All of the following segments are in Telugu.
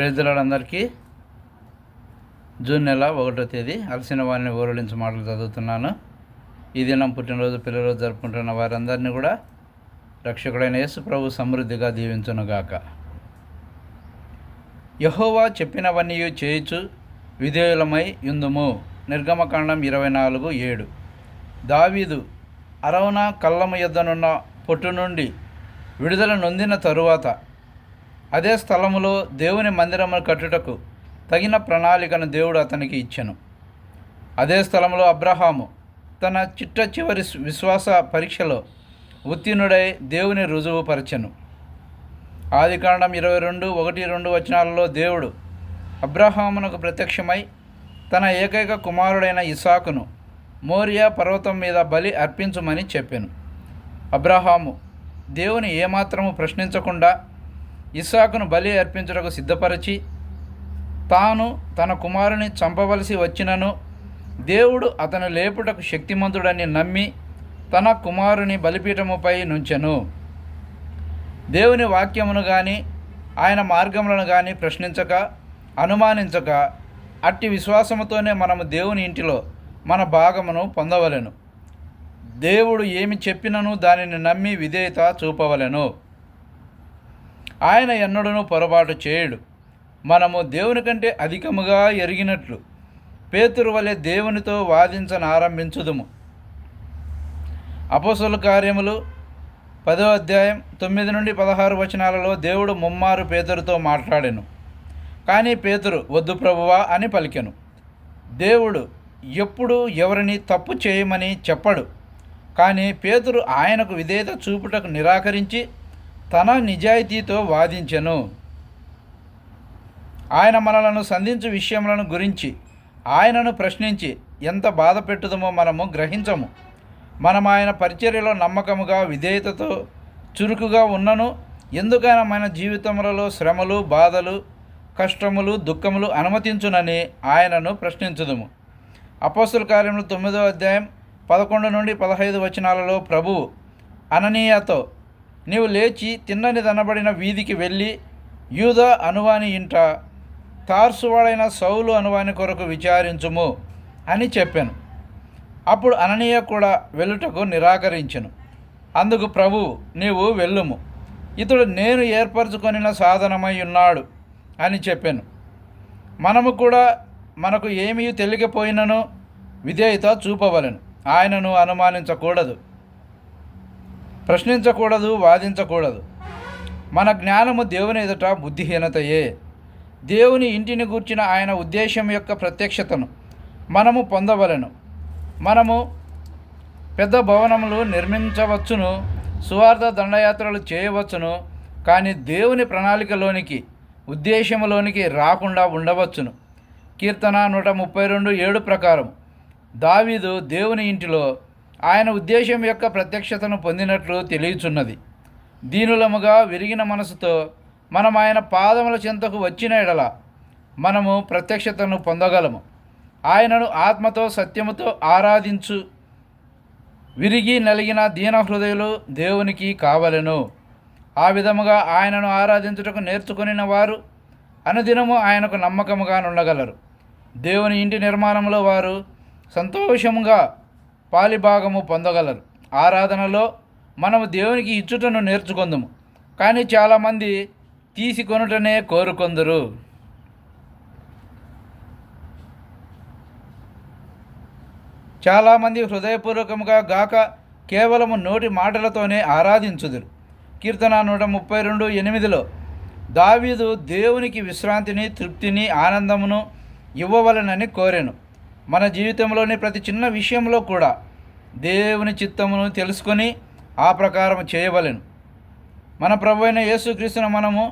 ప్రేజలాడందరికీ జూన్ నెల ఒకటో తేదీ అలసిన వారిని ఊరలించి మాటలు చదువుతున్నాను. ఈ దినం పుట్టినరోజు పిల్లరోజు జరుపుకుంటున్న వారందరినీ కూడా రక్షకుడైన యేసు ప్రభు సమృద్ధిగా దీవించునుగాక యహోవా చెప్పినవన్నీ చేయుచు విధేయులమై యుందుము. నిర్గమకాండం ఇరవై నాలుగు ఏడు. దావీదు అరవన కళ్ళము యొద్దనున్న పొట్టు నుండి విడుదల నొందిన తరువాత అదే స్థలములో దేవుని మందిరమును కట్టుటకు తగిన ప్రణాళికను దేవుడు అతనికి ఇచ్చెను. అదే స్థలంలో అబ్రహాము తన చిట్ట చివరి విశ్వాస పరీక్షలో ఉత్తీర్ణుడై దేవుని రుజువు పరిచెను. ఆదికాండం ఇరవై రెండు ఒకటి రెండు వచనాలలో దేవుడు అబ్రహామునకు ప్రత్యక్షమై తన ఏకైక కుమారుడైన ఇసాకును మోరియా పర్వతం మీద బలి అర్పించమని చెప్పాను. అబ్రహాము దేవుని ఏమాత్రము ప్రశ్నించకుండా ఇస్సాకును బలి అర్పించుటకు సిద్ధపరిచి తాను తన కుమారుని చంపవలసి వచ్చినను దేవుడు అతను లేపుటకు శక్తిమంతుడని నమ్మి తన కుమారుని బలిపీఠముపై నుంచెను. దేవుని వాక్యమును కానీ ఆయన మార్గములను కానీ ప్రశ్నించక అనుమానించక అట్టి విశ్వాసముతోనే మనము దేవుని ఇంటిలో మన భాగమును పొందవలెను. దేవుడు ఏమి చెప్పినను దానిని నమ్మి విధేయత చూపవలెను. ఆయన ఎన్నడూను పొరపాటు చేయడు. మనము దేవుని కంటే అధికముగా ఎరిగినట్లు పేతురు వలె దేవునితో వాదించనారంభించుదుము. అపోసల కార్యములు పదో అధ్యాయం తొమ్మిది నుండి పదహారు వచనాలలో దేవుడు ముమ్మారు పేతురుతో మాట్లాడాను. కానీ పేతురు వద్దు ప్రభువా అని పలికెను. దేవుడు ఎప్పుడు ఎవరిని తప్పు చేయమని చెప్పడు. కానీ పేతురు ఆయనకు విధేయత చూపుటకు నిరాకరించి తన నిజాయితీతో వాదించెను. ఆయన మనలను సంధించు విషయములను గురించి ఆయనను ప్రశ్నించి ఎంత బాధ పెట్టుదమో మనము గ్రహించము. మనం ఆయన పరిచర్యలో నమ్మకముగా విధేయతతో చురుకుగా ఉన్నను. ఎందుకైనా మన జీవితములలో శ్రమలు బాధలు కష్టములు దుఃఖములు అనుమతించునని ఆయనను ప్రశ్నించుదము. అపోస్తుల కార్యములు తొమ్మిదో అధ్యాయం పదకొండు నుండి పదహైదు వచనాలలో ప్రభువు అననీయతో నీవు లేచి తిన్నని దనబడిన వీధికి వెళ్ళి యూద అనువాని ఇంట తార్సువాడైన సౌలు అనువాని కొరకు విచారించుము అని చెప్పాను. అప్పుడు అననీయ కూడా వెళ్ళుటకు నిరాకరించెను. అందుకు ప్రభువు నీవు వెళ్ళుము. ఇతడు నేను ఏర్పరచుకొనిన సాధనమై ఉన్నాడు అని చెప్పాను. మనము కూడా మనకు ఏమీ తెలియకపోయినను విధేయత చూపవలను. ఆయనను అనుమానించకూడదు. ప్రశ్నించకూడదు వాదించకూడదు. మన జ్ఞానము దేవుని ఎదుట బుద్ధిహీనతయే. దేవుని ఇంటిని గూర్చిన ఆయన ఉద్దేశం యొక్క ప్రత్యక్షతను మనము పొందవలను. మనము పెద్ద భవనములు నిర్మించవచ్చును సువార్థ దండయాత్రలు చేయవచ్చును కానీ దేవుని ప్రణాళికలోనికి ఉద్దేశములోనికి రాకుండా ఉండవచ్చును. కీర్తన నూట ముప్పై రెండు ఏడు ప్రకారం దావీదు దేవుని ఇంటిలో ఆయన ఉద్దేశం యొక్క ప్రత్యక్షతను పొందినట్లు తెలియచున్నది. దీనులముగా విరిగిన మనసుతో మనం ఆయన పాదముల చెంతకు వచ్చిన ఎడల మనము ప్రత్యక్షతను పొందగలము. ఆయనను ఆత్మతో సత్యముతో ఆరాధించు. విరిగి నలిగిన దీన హృదయులు దేవునికి కావలెను. ఆ విధముగా ఆయనను ఆరాధించుటకు నేర్చుకొనిన వారు అనుదినము ఆయనకు నమ్మకముగా ఉండగలరు దేవుని ఇంటి నిర్మాణంలో వారు సంతోషముగా పాలిభాగము పొందగలరు. ఆరాధనలో మనము దేవునికి ఇచ్చుటను నేర్చుకుందాము. కానీ చాలామంది తీసుకొనుటనే కోరుకొందరు. చాలామంది హృదయపూర్వకముగా గాక కేవలము నోటి మాటలతోనే ఆరాధించుదురు. కీర్తన నూట ముప్పై రెండు ఎనిమిదిలో దావీదు దేవునికి విశ్రాంతిని తృప్తిని ఆనందమును ఇవ్వవలనని కోరాను. మన జీవితంలోని ప్రతి చిన్న విషయంలో కూడా దేవుని చిత్తమును తెలుసుకొని ఆ ప్రకారం చేయవలెను. మన ప్రభు అయిన యేసుక్రీస్తును మనము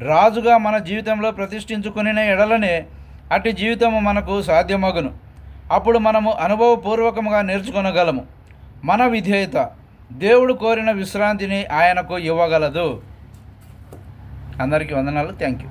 రాజుగా మన జీవితంలో ప్రతిష్ఠించుకుని ఎడలనే అటు జీవితము మనకు సాధ్యమగును. అప్పుడు మనము అనుభవపూర్వకముగా నేర్చుకొనగలము. మన విధేయత దేవుడు కోరిన విశ్రాంతిని ఆయనకు ఇవ్వగలదు. అందరికీ వందనాలు. Thank you.